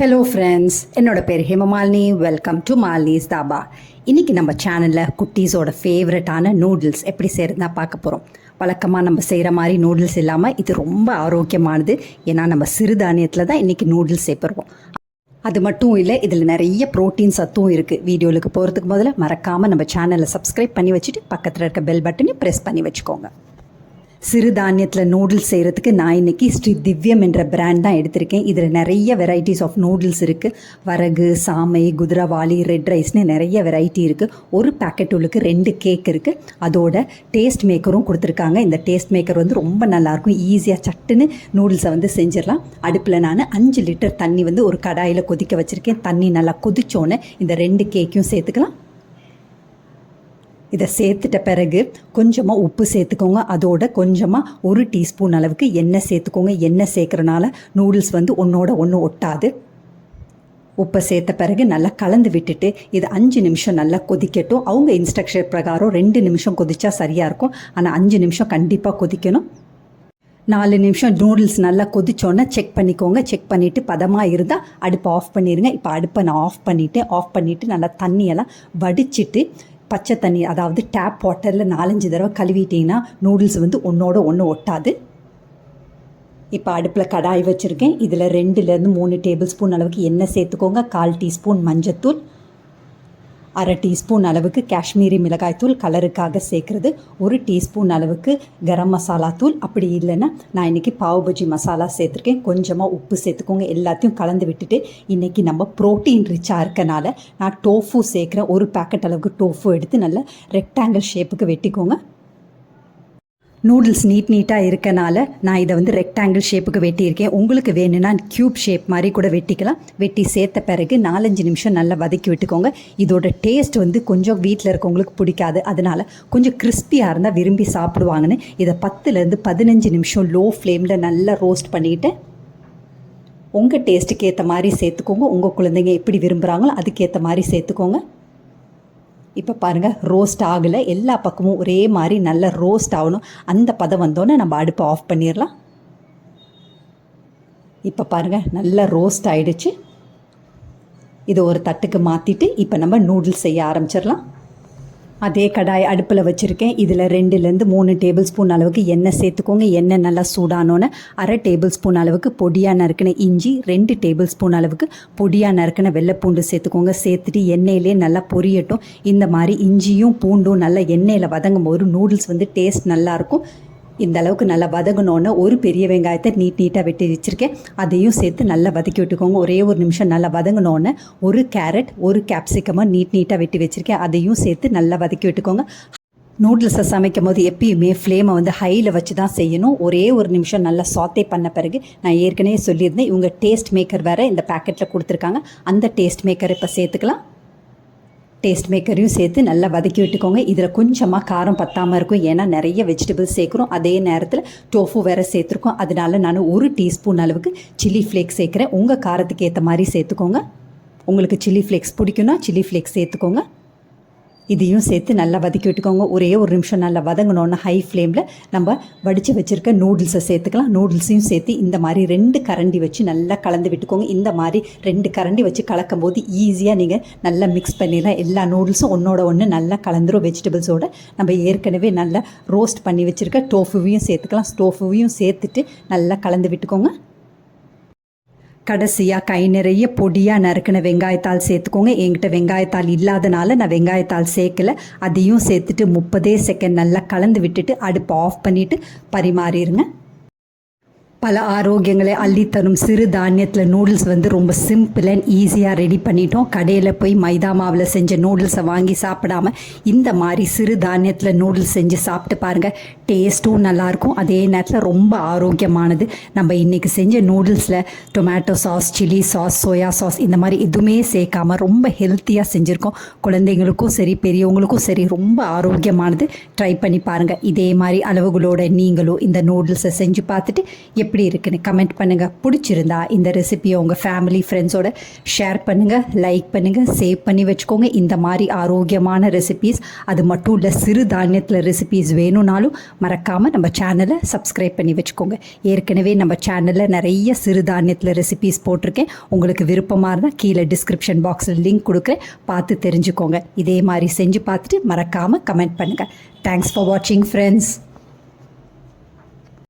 Hello friends என்னோட பேர் Hemamalini. Welcome to Malini's dhaba இன்றைக்கி நம்ம சேனலில் குட்டீஸோட ஃபேவரட்டான நூடுல்ஸ் எப்படி செய்கிறதுனா பார்க்க போகிறோம் வழக்கமாக நம்ம செய்கிற மாதிரி நூடுல்ஸ் இல்லாமல் இது ரொம்ப ஆரோக்கியமானது. ஏன்னா நம்ம சிறுதானியத்தில் தான் இன்றைக்கி நூடுல்ஸ் சேர்ப்பிடுவோம் அது மட்டும் இல்லை இதில் நிறைய ப்ரோட்டீன் சத்தும் இருக்குது வீடியோவுக்கு போகிறதுக்கு முதல்ல மறக்காமல் நம்ம சேனலை சப்ஸ்கிரைப் பண்ணி வச்சுட்டு பக்கத்தில் இருக்க பெல் பட்டனையும் ப்ரெஸ் பண்ணி வச்சுக்கோங்க. சிறுதானியத்தில் நூடுல்ஸ் செய்கிறதுக்கு நான் இன்னைக்கு ஸ்ரீ திவ்யம் என்ற பிராண்ட் தான் எடுத்திருக்கேன். இதில் நிறைய வெரைட்டிஸ் ஆஃப் நூடுல்ஸ் இருக்குது வரகு சாமை குதிரவாளி ரெட் ரைஸ்னு நிறைய வெரைட்டி இருக்குது ஒரு பேக்கெட் உள்ளுக்கு ரெண்டு கேக் இருக்குது அதோட டேஸ்ட் மேக்கரும் கொடுத்துருக்காங்க. இந்த டேஸ்ட் மேக்கர் வந்து ரொம்ப நல்லாயிருக்கும் ஈஸியாக சட்டுன்னு நூடுல்ஸை வந்து செஞ்சிடலாம். அடுப்பில் நான் அஞ்சு லிட்டர் தண்ணி வந்து ஒரு கடாயில் கொதிக்க வச்சுருக்கேன். தண்ணி நல்லா கொதிச்சோன்னே இந்த ரெண்டு கேக்கையும் சேர்த்துக்கலாம். இதை சேர்த்துட்ட பிறகு கொஞ்சமாக உப்பு சேர்த்துக்கோங்க. அதோட கொஞ்சமாக ஒரு டீஸ்பூன் அளவுக்கு எண்ணெய் சேர்த்துக்கோங்க. எண்ணெய் சேர்க்குறனால நூடுல்ஸ் வந்து ஒன்றோட ஒன்று ஒட்டாது. உப்பை சேர்த்த பிறகு நல்லா கலந்து விட்டுட்டு இது அஞ்சு நிமிஷம் நல்லா கொதிக்கட்டும். அவங்க இன்ஸ்ட்ரக்ஷன் பிரகாரம் ரெண்டு நிமிஷம் கொதிச்சா சரியாக இருக்கும். ஆனால் அஞ்சு நிமிஷம் கண்டிப்பாக கொதிக்கணும். நாலு நிமிஷம் நூடுல்ஸ் நல்லா கொதிச்சோன்னே செக் பண்ணிக்கோங்க. செக் பண்ணிவிட்டு பதமாக இருந்தால் அடுப்பை ஆஃப் பண்ணிடுங்க இப்போ அடுப்பை நான் ஆஃப் பண்ணிவிட்டு ஆஃப் பண்ணிவிட்டு நல்லா தண்ணியெல்லாம் வடிச்சிட்டு பச்சை தண்ணி அதாவது டேப் வாட்டரில் நாலஞ்சு தடவை கழுவிட்டிங்கன்னா நூடுல்ஸ் வந்து ஒன்றோட ஒன்று ஒட்டாது. இப்போ அடுப்பில் கடாய் வச்சுருக்கேன். இதில் ரெண்டுலேருந்து மூணு டேபிள் ஸ்பூன் அளவுக்கு எண்ணெய் சேர்த்துக்கோங்க. கால் டீஸ்பூன் மஞ்சத்தூள். அரை டீஸ்பூன் அளவுக்கு காஷ்மீரி மிளகாய்த்தூள் கலருக்காக சேர்க்குறது ஒரு டீஸ்பூன் அளவுக்கு கரம் மசாலா தூள். அப்படி இல்லைன்னா நான் இன்றைக்கி பாவ் பஜ்ஜி மசாலா சேர்த்துருக்கேன். கொஞ்சமாக உப்பு சேர்த்துக்கோங்க. எல்லாத்தையும் கலந்து விட்டுட்டு இன்றைக்கி நம்ம ப்ரோட்டீன் ரிச்சாக இருக்கனால நான் டோஃபு சேர்க்குறேன் ஒரு பேக்கெட் அளவுக்கு டோஃபு எடுத்து நல்லா ரெக்டாங்கிள் ஷேப்புக்கு வெட்டிக்கோங்க. நூடுல்ஸ் நீட் நீட்டாக இருக்கனால நான் இதை வந்து ரெக்டாங்கிள் ஷேப்புக்கு வெட்டியிருக்கேன். உங்களுக்கு வேணும்னா க்யூப் ஷேப் மாதிரி கூட வெட்டிக்கலாம். வெட்டி சேர்த்த பிறகு நாலஞ்சு நிமிஷம் நல்லா வதக்கி விட்டுக்கோங்க. இதோட டேஸ்ட் வந்து கொஞ்சம் வீட்டில் இருக்கவங்களுக்கு பிடிக்காது. அதனால் கொஞ்சம் கிறிஸ்பியாக இருந்தால் விரும்பி சாப்பிடுவாங்கன்னு இதை பத்துலேருந்து பதினஞ்சு நிமிஷம் லோ ஃப்ளேமில் நல்லா ரோஸ்ட் பண்ணிவிட்டு உங்கள் டேஸ்ட்டுக்கு ஏற்ற மாதிரி சேர்த்துக்கோங்க. உங்கள் குழந்தைங்க எப்படி விரும்புகிறாங்களோ அதுக்கேற்ற மாதிரி சேர்த்துக்கோங்க. இப்போ பாருங்கள் ரோஸ்ட் ஆகலை. எல்லா பக்கமும் ஒரே மாதிரி நல்ல ரோஸ்ட் ஆகணும். அந்த பதம் வந்தோன்னே நம்ம அடுப்பை ஆஃப் பண்ணிடலாம். இப்போ பாருங்கள் நல்லா ரோஸ்ட் ஆகிடுச்சு இதை ஒரு தட்டுக்கு மாற்றிட்டு இப்போ நம்ம நூடுல்ஸ் செய்ய ஆரம்பிச்சிடலாம். அதே கடாய் அடுப்பில் வச்சுருக்கேன். இதில் ரெண்டுலேருந்து மூணு டேபிள் ஸ்பூன் அளவுக்கு எண்ணெய் சேர்த்துக்கோங்க. எண்ணெய் நல்லா சூடானோன்னு அரை டேபிள் ஸ்பூன் அளவுக்கு பொடியாக நறுக்கின இஞ்சி ரெண்டு டேபிள் ஸ்பூன் அளவுக்கு பொடியாக நறுக்கின வெள்ளைப்பூண்டு சேர்த்துக்கோங்க. சேர்த்துட்டு எண்ணெயிலே நல்லா பொரியட்டும். இந்த மாதிரி இஞ்சியும் பூண்டும் நல்லா எண்ணெயில் வதங்கும் போது நூடுல்ஸ் வந்து டேஸ்ட் நல்லாயிருக்கும் இந்த அளவுக்கு நல்லா வதங்கினோன்னே ஒரு பெரிய வெங்காயத்தை நீட் நீட்டாக வெட்டி வச்சுருக்கேன். அதையும் சேர்த்து நல்லா வதக்கி விட்டுக்கோங்க. ஒரே ஒரு நிமிஷம் நல்லா வதங்கினோன்னே ஒரு கேரட் ஒரு கேப்சிகமாக நீட் நீட்டாக வெட்டி வச்சுருக்கேன். அதையும் சேர்த்து நல்லா வதக்கி விட்டுக்கோங்க. நூடுல்ஸை சமைக்கும் போது எப்பயுமே ஃப்ளேமை வந்து ஹையில் வச்சு தான் செய்யணும். ஒரே ஒரு நிமிஷம் நல்லா சாத்தே பண்ண பிறகு நான் ஏற்கனவே சொல்லியிருந்தேன் இவங்க டேஸ்ட் மேக்கர் வேறு இந்த பேக்கெட்டில் கொடுத்துருக்காங்க. அந்த டேஸ்ட் மேக்கர் இப்போ சேர்த்துக்கலாம். டேஸ்ட் மேக்கரையும் சேர்த்து நல்லா வதக்கி விட்டுக்கோங்க. இதில் கொஞ்சமாக காரம் பத்தாமல் இருக்கும். ஏன்னா நிறைய வெஜிடபிள்ஸ் சேர்க்குறோம். அதே நேரத்தில் டோஃபு வேறு சேர்த்துருக்கோம். அதனால நான் ஒரு டீஸ்பூன் அளவுக்கு சில்லி ஃப்ளேக்ஸ் சேர்க்குறேன். உங்கள் காரத்துக்கு ஏற்ற மாதிரி சேர்த்துக்கோங்க. உங்களுக்கு சில்லி ஃப்ளேக்ஸ் பிடிக்குன்னா சில்லி ஃப்ளேக்ஸ் சேர்த்துக்கோங்க. இதையும் சேர்த்து நல்லா வதக்கி விட்டுக்கோங்க. ஒரே ஒரு நிமிஷம் நல்லா வதங்கினோன்னா ஹை ஃப்ளேமில் நம்ம வடித்து வச்சுருக்க நூடுல்ஸை சேர்த்துக்கலாம். நூடுல்ஸையும் சேர்த்து இந்த மாதிரி ரெண்டு கரண்டி வச்சு நல்லா கலந்து விட்டுக்கோங்க. இந்த மாதிரி ரெண்டு கரண்டி வச்சு கலக்கும் போது ஈஸியாக நீங்கள் நல்லா மிக்ஸ் பண்ணிடலாம். எல்லா நூடுல்ஸும் ஒன்றோட ஒன்று நல்லா கலந்துரும். வெஜிடபிள்ஸோட நம்ம ஏற்கனவே நல்லா ரோஸ்ட் பண்ணி வச்சுருக்க டோஃபுவையும் சேர்த்துக்கலாம். டோஃபுவையும் சேர்த்துட்டு நல்லா கலந்து விட்டுக்கோங்க. கடைசியாக கை நிறைய பொடியாக நறுக்கின வெங்காயத்தால் சேர்த்துக்கோங்க. என்கிட்ட வெங்காயத்தால் இல்லாதனால நான் வெங்காயத்தாள் சேர்க்கல. அதையும் சேர்த்துட்டு முப்பதே செகண்ட் நல்லா கலந்து விட்டுட்டு அடுப்பை ஆஃப் பண்ணிவிட்டு பரிமாறிடுங்க பல ஆரோக்கியங்களை அள்ளித்தரும் சிறு தானியத்தில் நூடுல்ஸ் வந்து ரொம்ப சிம்பிள் அண்ட் ஈஸியாக ரெடி பண்ணிட்டோம். கடையில் போய் மைதா மாவில் செஞ்ச நூடுல்ஸை வாங்கி சாப்பிடாம இந்த மாதிரி சிறு தானியத்தில் நூடுல்ஸ் செஞ்சு சாப்பிட்டு பாருங்கள் டேஸ்ட்டும் நல்லாயிருக்கும். அதே நேரத்தில் ரொம்ப ஆரோக்கியமானது. நம்ம இன்றைக்கி செஞ்ச நூடுல்ஸில் tomato sauce chilli sauce soya sauce இந்த மாதிரி எதுவுமே சேர்க்காம ரொம்ப ஹெல்த்தியாக செஞ்சுருக்கோம். குழந்தைங்களுக்கும் சரி பெரியவங்களுக்கும் சரி ரொம்ப ஆரோக்கியமானது. ட்ரை பண்ணி பாருங்கள் இதே மாதிரி அளவுகளோட நீங்களும் இந்த நூடுல்ஸை செஞ்சு பார்த்துட்டு எப்படி எப்படி இருக்குன்னு கமெண்ட் பண்ணுங்கள் பிடிச்சிருந்தா இந்த ரெசிபியை உங்கள் ஃபேமிலி ஃப்ரெண்ட்ஸோட ஷேர் பண்ணுங்கள் லைக் பண்ணுங்கள் சேவ் பண்ணி வச்சுக்கோங்க. இந்த மாதிரி ஆரோக்கியமான ரெசிபீஸ் அது மட்டும் இல்லை சிறு தானியத்தில் ரெசிபீஸ் வேணும்னாலும் மறக்காமல் நம்ம சேனலை சப்ஸ்கிரைப் பண்ணி வச்சுக்கோங்க. ஏற்கனவே நம்ம சேனலில் நிறைய சிறு தானியத்தில் ரெசிபீஸ் போட்டிருக்கேன். உங்களுக்கு விருப்பமாக இருந்தால் கீழே டிஸ்கிரிப்ஷன் பாக்ஸில் லிங்க் கொடுக்குறேன். பார்த்து தெரிஞ்சுக்கோங்க. இதே மாதிரி செஞ்சு பார்த்துட்டு மறக்காமல் கமெண்ட் பண்ணுங்கள் தேங்க்ஸ் ஃபார் வாட்சிங் ஃப்ரெண்ட்ஸ்